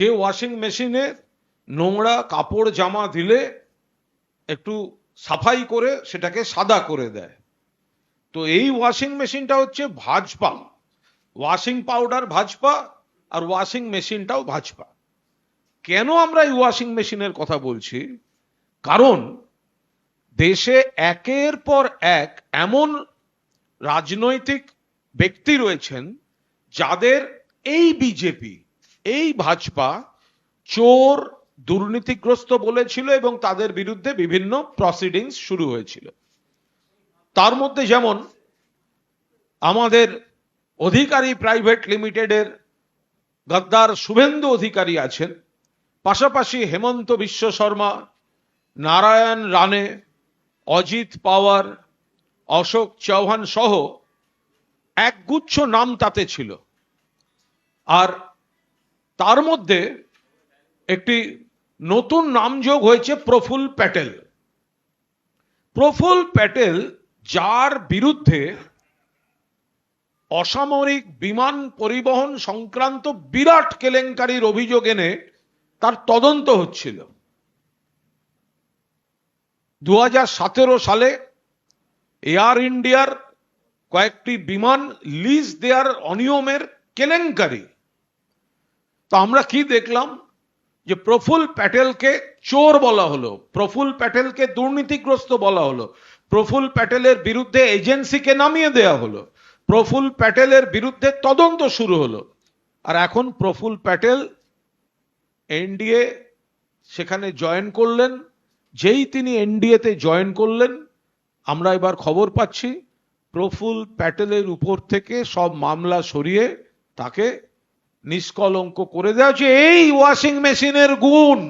যে ওয়াশিং মেশিনে নোংরা কাপড় জামা দিলে একটু সাফাই করে সেটাকে সাদা করে দেয়। তো এই ওয়াশিং মেশিনটা হচ্ছে ভাজপা। ওয়াশিং পাউডার ভাজপা আর ওয়াশিং মেশিনটাও ভাজপা। কেন আমরা এই ওয়াশিং মেশিনের কথা বলছি? কারণ দেশে একের পর এক এমন রাজনৈতিক ব্যক্তি রয়েছেন যাদের এই বিজেপি এই ভাজপা চোর দুর্নীতিগ্রস্ত বলেছিল এবং তাদের বিরুদ্ধে বিভিন্ন প্রসিডিংস শুরু হয়েছিল। তার মধ্যে যেমন আমাদের অধিকারী প্রাইভেট লিমিটেডের গদ্দার শুভেন্দু অধিকারী আছেন, পাশাপাশি হেমন্ত বিশ্ব শর্মা, নারায়ণ রানে অজিত পাওয়ার, অশোক চৌহান সহ একগুচ্ছ নাম তাতে ছিল। আর তার মধ্যে একটি নতুন নাম যোগ হয়েছে প্রফুল প্যাটেল। প্রফুল প্যাটেল যার বিরুদ্ধে অসামরিক বিমান পরিবহন সংক্রান্ত বিরাট কেলেঙ্কারির অভিযোগ এনে তার তদন্ত হচ্ছিল। দু হাজার সতেরো সালে এয়ার ইন্ডিয়ার কয়েকটি বিমান লিজ দেওয়ার অনিয়মের কেলেঙ্কারি তো আমরা কি দেখলাম? যে প্রফুল প্যাটেলকে চোর বলা হলো। প্রফুল প্যাটেলকে দুর্নীতিগ্রস্ত বলা হলো। প্রফুল প্যাটেলের বিরুদ্ধে এজেন্সিকে নামিয়ে দেওয়া হলো। প্রফুল প্যাটেলের বিরুদ্ধে তদন্ত শুরু হলো। আর এখন প্রফুল প্যাটেল এনডিএ সেখানে জয়েন করলেন। যেই তিনি এনডিএতে জয়েন করলেন, আমরা এবার খবর পাচ্ছি, প্রফুল প্যাটেলের উপর থেকে সব মামলা সরিয়ে তাকে নিষ্কলঙ্ক করে দেওয়া হচ্ছে এই ওয়াশিং মেশিনের গুণ।